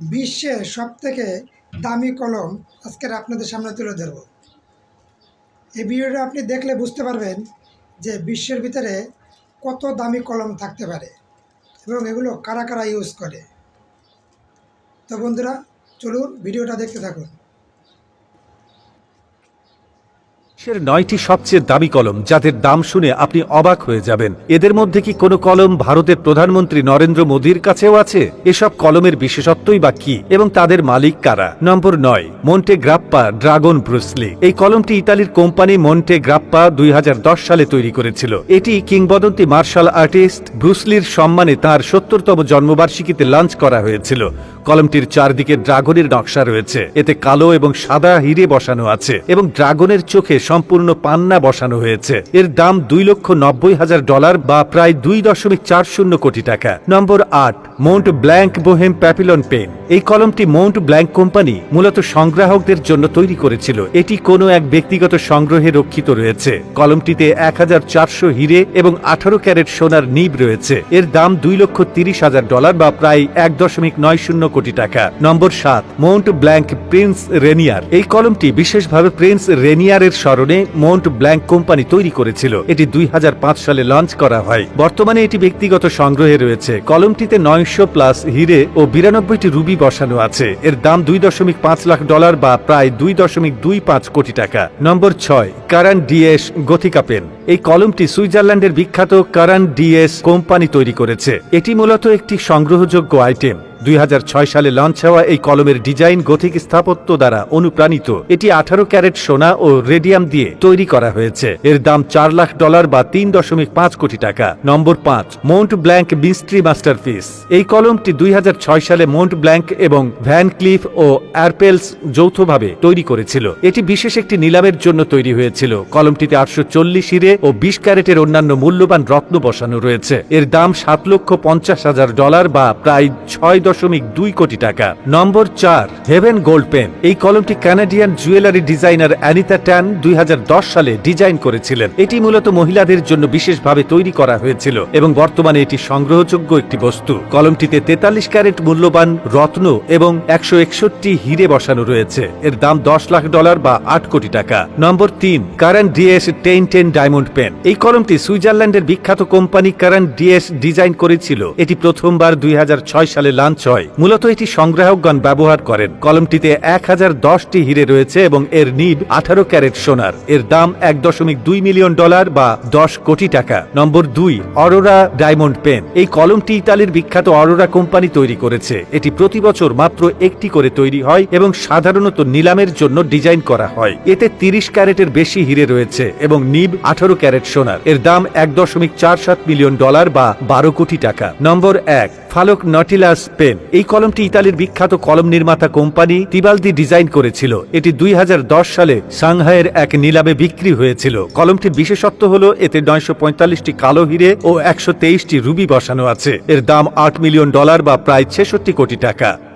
বিশ্বের সবথেকে দামি কলম আজকের আপনাদের সামনে তুলে ধরব। এই ভিডিওটা আপনি দেখলে বুঝতে পারবেন যে বিশ্বের ভিতরে কত দামি কলম থাকতে পারে এবং এগুলো কারা কারা ইউজ করে। তো বন্ধুরা, চলুন ভিডিওটা দেখতে থাকুন। বিশ্বের নয়টি সবচেয়ে দামি কলম, যাদের দাম শুনে আপনি অবাক হয়ে যাবেন। এদের মধ্যে কি কোনো কলম ভারতের প্রধানমন্ত্রী নরেন্দ্র মোদীর কাছেও আছে? এসব কলমের বিশেষত্বই বা কি? এবং তাদের মালিক কারা? নম্বর নয় মন্টে গ্রাপ্পা ড্রাগন ব্রুসলি এই কলমটি ইতালির কোম্পানি মন্টে গ্রাপ্পা দুই হাজার দশ সালে তৈরি করেছিল। এটি কিংবদন্তি মার্শাল আর্টিস্ট ব্রুসলির সম্মানে তার সত্তরতম জন্মবার্ষিকীতে লঞ্চ করা হয়েছিল। কলমটির চারদিকে ড্রাগনের নকশা রয়েছে। এতে কালো এবং সাদা হিরে বসানো আছে এবং ড্রাগনের চোখে সম্পূর্ণ পান্না বসানো হয়েছে। এর দাম দুই লক্ষ নব্বই হাজার ডলার বা প্রায় দুই দশমিক চার শূন্য কোটি টাকা। নম্বর আট Montblanc Boheme Papillon pen. এই কলমটি মৌন্ট ব্ল্যাঙ্ক কোম্পানি মূলত সংগ্রাহকদের জন্য তৈরি করেছিল। এটি কোনো এক ব্যক্তিগত সংগ্রহে রক্ষিত রয়েছে। কলমটিতে এক হাজার চারশো হিরে এবং আঠারো ক্যারেট সোনার নিব রয়েছে। এর দাম দুই লক্ষ তিরিশ হাজার ডলার বা প্রায় এক দশমিক নয় শূন্য কোটি টাকা। নম্বর সাত মৌন্ট ব্ল্যাঙ্ক প্রিন্স রেনিয়ার এই কলমটি বিশেষভাবে প্রিন্স রেনিয়ারের স্মরণে মৌন্ট ব্ল্যাঙ্ক কোম্পানি তৈরি করেছিল। এটি দুই হাজার পাঁচ সালে লঞ্চ করা হয়। বর্তমানে এটি ব্যক্তিগত সংগ্রহে রয়েছে। কলমটিতে নয়শো প্লাস হিরে ও বিরানব্বইটি রুবি বসানো আছে। এর দাম দুই দশমিক পাঁচ লাখ ডলার বা প্রায় দুই দশমিক দুই পাঁচ কোটি টাকা। নম্বর ছয় কারান ডিএস গথিকা পেন এই কলমটি সুইজারল্যান্ডের বিখ্যাত কারান ডিএস কোম্পানি তৈরি করেছে। এটি মূলত একটি সংগ্রহযোগ্য আইটেম দুই হাজার ছয় সালে লঞ্চ হওয়া এই কলমের ডিজাইন গথিক স্থাপত্য দ্বারা অনুপ্রাণিত। এটি আঠারো ক্যারেট সোনা ও রেডিয়াম দিয়ে তৈরি করা হয়েছে। এর দাম চার লাখ ডলার বা তিন দশমিক পাঁচ কোটি টাকা। নম্বর পাঁচ মৌন্ট ব্ল্যাঙ্ক মিস্ট্রি মাস্টারপিস এই কলমটি দুই সালে মৌন্ট ব্ল্যাঙ্ক এবং ভ্যান ক্লিফ ও অ্যারপেলস যৌথভাবে তৈরি করেছিল। এটি বিশেষ একটি নিলামের জন্য তৈরি হয়েছিল। কলমটিতে আটশো চল্লিশ হিরে ও বিশ ক্যারেটের অন্যান্য মূল্যবান রত্ন বসানো রয়েছে। এর দাম সাত লক্ষ পঞ্চাশ হাজার ডলার বা প্রায় ছয় দশমিক দুই কোটি টাকা। নম্বর চার, হেভেন গোল্ড পেন। এই কলমটি Canadian jewellery designer Anita Tan দুই হাজার দশ সালে ডিজাইন করেছিলেন। এটি মূলত মহিলাদের জন্য বিশেষভাবে তৈরি করা হয়েছিল এবং বর্তমানে এটি সংগ্রহযোগ্য একটি বস্তু। কলমটিতে তেতাল্লিশ ক্যারেট মূল্যবান রত্ন এবং একশো একষট্টি হিরে বসানো রয়েছে। এর দাম দশ লাখ ডলার বা আট কোটি টাকা। নম্বর তিন Caran d'Ache ten ten diamond pen. এই কলমটি সুইজারল্যান্ডের বিখ্যাত কোম্পানি কারেন্ট ডিএস ডিজাইন করেছিল। এটি প্রথমবার দুই হাজার ছয় সালে লঞ্চ হয় মূলত এটি সংগ্রাহকগণ ব্যবহার করেন। কলমটিতে এক হাজার দশটি হিরে রয়েছে এবং এর নিব আঠারো ক্যারেট সোনার। এর দাম এক দশমিক দুই মিলিয়ন ডলার বা দশ কোটি টাকা। নম্বর দুই, অরোরা ডায়মন্ড পেন। এই কলমটি ইতালির বিখ্যাত অরোরা কোম্পানি তৈরি করেছে। এটি প্রতি বছর মাত্র একটি করে তৈরি হয় এবং সাধারণত নিলামের জন্য ডিজাইন করা হয়। এতে তিরিশ ক্যারেটের বেশি হিরে রয়েছে এবং নিব আঠারো ক্যারেট সোনার। এর দাম এক দশমিক চার সাত মিলিয়ন ডলার বা বারো কোটি টাকা। নম্বর এক, ফালক নটিলাস পেন। এই কলমটি ইতালির বিখ্যাত কলম নির্মাতা কোম্পানি তিবালদি ডিজাইন করেছিল। এটি দুই হাজার দশ সালে সাংহাইয়ের এক নিলামে বিক্রি হয়েছিল। কলমটির বিশেষত্ব হল, এতে নয়শো কালো হিরে ও একশো রুবি বসানো আছে। এর দাম আট মিলিয়ন ডলার বা প্রায় ছেষট্টি কোটি টাকা।